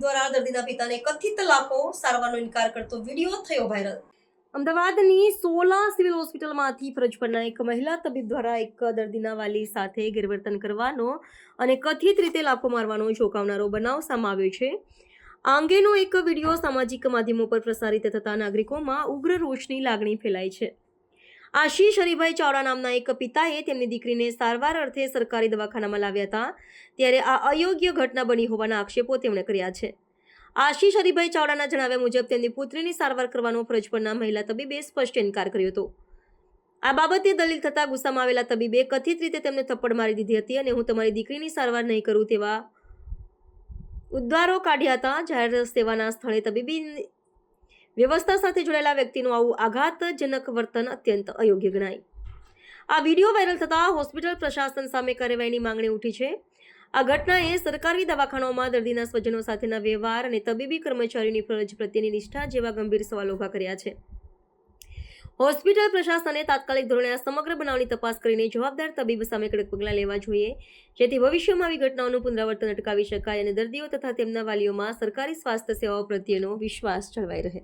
દ્વારા દર્દીના પિતાને કથિત લાખો સારવારનો ઇનકાર કરતો વીડિયો થયો વાયરલ અમદાવાદની સોલા સિવિલ હોસ્પિટલમાંથી ફરજ પરના એક મહિલા તબીબ દ્વારા એક દર્દીના વાલી સાથે ગેરવર્તન કરવાનો અને કથિત રીતે લાફો મારવાનો ચોંકાવનારો બનાવ સામે આવ્યો છે. આ અંગેનો એક વીડિયો સામાજિક માધ્યમો પર પ્રસારિત થતા નાગરિકોમાં ઉગ્ર રોષની લાગણી ફેલાઈ છે. આશીષ હરિભાઈ ચાવડા નામના એક પિતાએ તેમની દીકરીને સારવાર અર્થે સરકારી દવાખાનામાં લાવ્યા હતા. ત્યારે આ અયોગ્ય ઘટના બની હોવાના આક્ષેપો તેમણે કર્યા છે. આશીષ હરિભાઈ ચાવડાના જણાવ્યા મુજબ તેમની પુત્રીની સારવાર કરવાનો ફરજ પરના મહિલા તબીબે સ્પષ્ટ ઇનકાર કર્યો હતો. આ બાબતે દલીલ થતા ગુસ્સામાં આવેલા તબીબે કથિત રીતે તેમને થપ્પડ મારી દીધી હતી અને હું તમારી દીકરીની સારવાર નહીં કરું તેવા ઉદ્ગારો કાઢ્યા હતા. જાહેર સેવાના સ્થળે તબીબી વ્યવસ્થા સાથે જોડાયેલા વ્યક્તિનું આવું આઘાતજનક વર્તન અત્યંત અયોગ્ય ગણાય. આ વીડિયો વાયરલ થતાં હોસ્પિટલ પ્રશાસન સામે કાર્યવાહીની માંગણી ઉઠી છે. આ ઘટનાએ સરકારી દવાખાનાઓમાં દર્દીના સ્વજનો સાથેના વ્યવહાર અને તબીબી કર્મચારીની ફરજ પ્રત્યેની નિષ્ઠા જેવા ગંભીર સવાલો ઊભા કર્યા છે. હોસ્પિટલ પ્રશાસને તાત્કાલિક ધોરણે આ સમગ્ર બનાવની તપાસ કરીને જવાબદાર તબીબ સામે કડક પગલાં લેવા જોઈએ. જેથી ભવિષ્યમાં આવી ઘટનાઓનું પુનરાવર્તન અટકાવી શકાય અને દર્દીઓ તથા તેમના વાલીઓમાં સરકારી સ્વાસ્થ્ય સેવાઓ પ્રત્યેનો વિશ્વાસ જળવાઈ રહે.